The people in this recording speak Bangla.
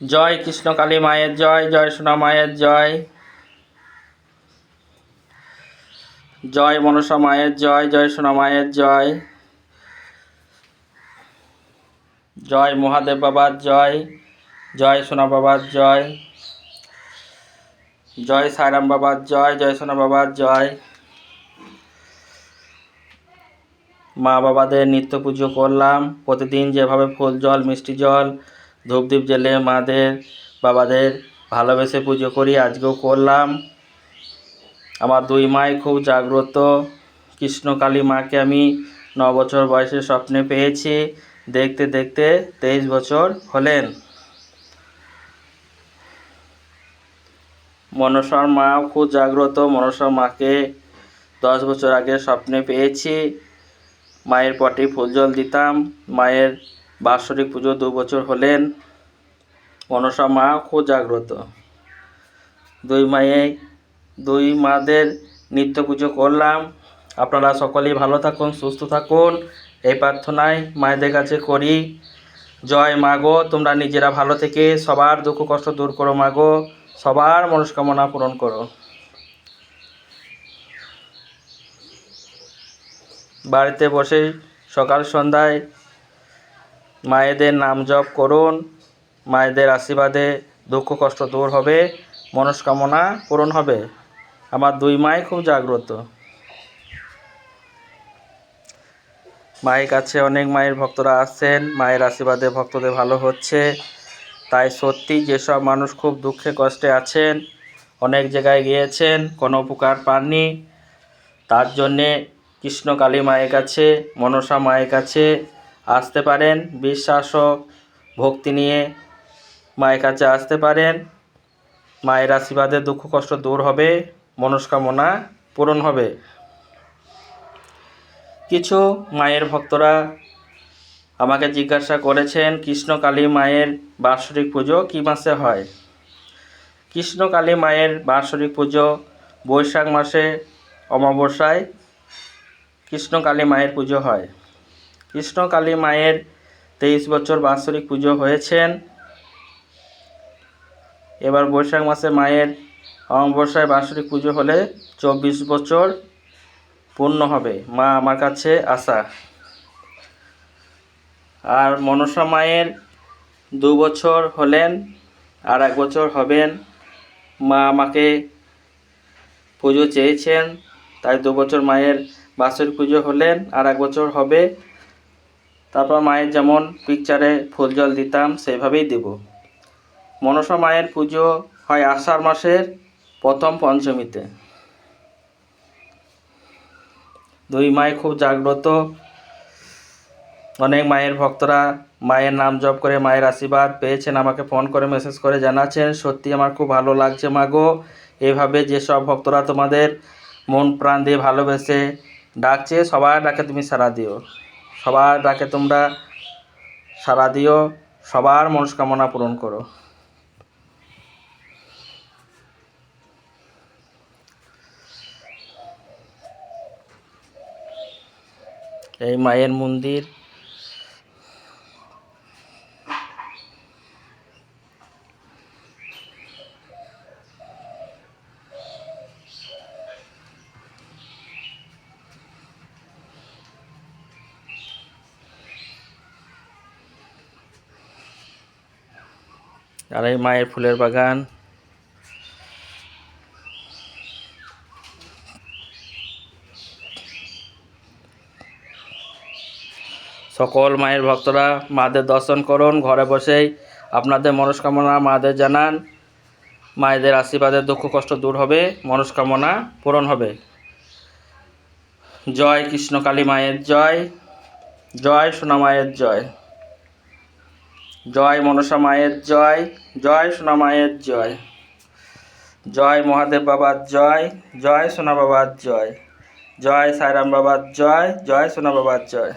জয় কৃষ্ণ কালী মায়ের জয় জয় সোনা মায়ের জয়। জয় মনসা মায়ের জয় জয় সোনা মায়ের জয়। জয় মহাদেব বাবার জয় জয় সোনা বাবার জয়। জয় সাইরাম বাবার জয় জয় সোনা বাবার জয়। মা বাবাদের নিত্য পুজো করলাম। প্রতিদিন যেভাবে ফুল, জল, মিষ্টি জল ধূপদীপ জেলে মাদের, বাবাদের ভালোবেসে পুজো করি, আজকেও করলাম। আমার দুই মাই খুব জাগ্রত। কৃষ্ণকালী মাকে আমি ন বছর বয়সে স্বপ্নে পেয়েছি। দেখতে দেখতে তেইশ বছর হলেন। মনসার মাও খুব জাগ্রত। মনসা মাকে দশ বছর আগে স্বপ্নে পেয়েছি। মায়ের পটে ফুল জল দিতাম। মায়ের বাৎসরিক পুজো দু বছর হলেন। মনসা মা খুব জাগ্রত। দুই মায়ে, দুই মাদের নিত্য পুজো করলাম। আপনারা সকলেই ভালো থাকুন, সুস্থ থাকুন। এই প্রার্থনায় মায়েদের কাছে করি। জয় মাগো তোমরা নিজেরা ভালো থেকে সবার দুঃখ কষ্ট দূর করো মাগো সবার মনস্কামনা পূরণ করো। বাড়িতে বসে সকাল সন্ধ্যায় মায়েদের নাম জপ করুন, মায়েদের আশীর্বাদে দুঃখ কষ্ট দূর হবে, মনস্কামনা পূরণ হবে। আমার দুই মাই খুব জাগ্রত। মায়ের কাছে অনেক মায়ের ভক্তরা আসছেন, মায়ের আশীর্বাদে ভক্তদের ভালো হচ্ছে। তাই সত্যি যেসব মানুষ খুব দুঃখে কষ্টে আছেন, অনেক জায়গায় গিয়েছেন, কোনো উপকার পাননি, তার জন্যে কৃষ্ণ কালী মায়ের কাছে, মনসা মায়ের কাছে আসতে পারেন বিশ্বাস ও ভক্তি নিয়ে মায়ের কাছে আসতে পারেন। মায়ের আশীর্বাদে দুঃখ কষ্ট দূর হবে, মনস্কামনা পূরণ হবে। কিছু মায়ের ভক্তরা আমাকে জিজ্ঞাসা করেছেন কৃষ্ণ কালী মায়ের বাৎসরিক পুজো কী মাসে হয়? কৃষ্ণ কালী মায়ের বাৎসরিক পুজো বৈশাখ মাসে অমাবস্যায় কৃষ্ণকালী মায়ের পুজো হয়। কৃষ্ণ কালী মায়ের তেইশ বছর বাৎসরিক পুজো হয়েছেন। এবার বৈশাখ মাসে মায়ের অমাবস্যায় বাৎসরিক পুজো হলে চব্বিশ বছর পূর্ণ হবে। মা আমার কাছে আসা। আর মনসা মায়ের দু বছর হলেন, আর এক বছর হবেন। মা আমাকে পুজো চেয়েছেন, তাই দু বছর মায়ের বাৎসরিক পুজো হলেন, আর এক বছর হবে তারপর মায়ের যেমন পিকচারে ফুল জল দিতাম, সেইভাবেই দেব। মনসা মায়ের পুজো হয় আষাঢ় মাসের প্রথম পঞ্চমীতে। দুই মাই খুব জাগ্রত। অনেক মায়ের ভক্তরা মায়ের নাম জপ করে, মায়ের আশীর্বাদ পেয়েছেন, আমাকে ফোন করে মেসেজ করে জানাচ্ছেন, সত্যি আমার খুব ভালো লাগছে মাগো এভাবে যেসব ভক্তরা তোমাদের মন প্রাণ দিয়ে ভালোবেসে ডাকছে, সবার ডাকে তুমি সারা দিও। সবার ডাকে তোমরা সারা দিও সবার মনস্কামনা পূরণ করো। এই মায়ের মন্দির আর এই মায়ের ফুলের বাগান। সকল মায়ের ভক্তরা মাদের দর্শন করুন, ঘরে বসেই আপনাদের মনস্কামনা মাদের জানান। মায়েদের আশীর্বাদের দুঃখ কষ্ট দূর হবে, মনস্কামনা পূরণ হবে। জয় কৃষ্ণ কালী মায়ের জয় জয় সোনা মায়ের জয়। জয় মনসা মায়ের জয় জয় সোনা মায়ের জয়। জয় মহাদেব বাবার জয় জয় সোনা বাবার জয়। জয় সাইরাম বাবার জয় জয় সোনা বাবার জয়।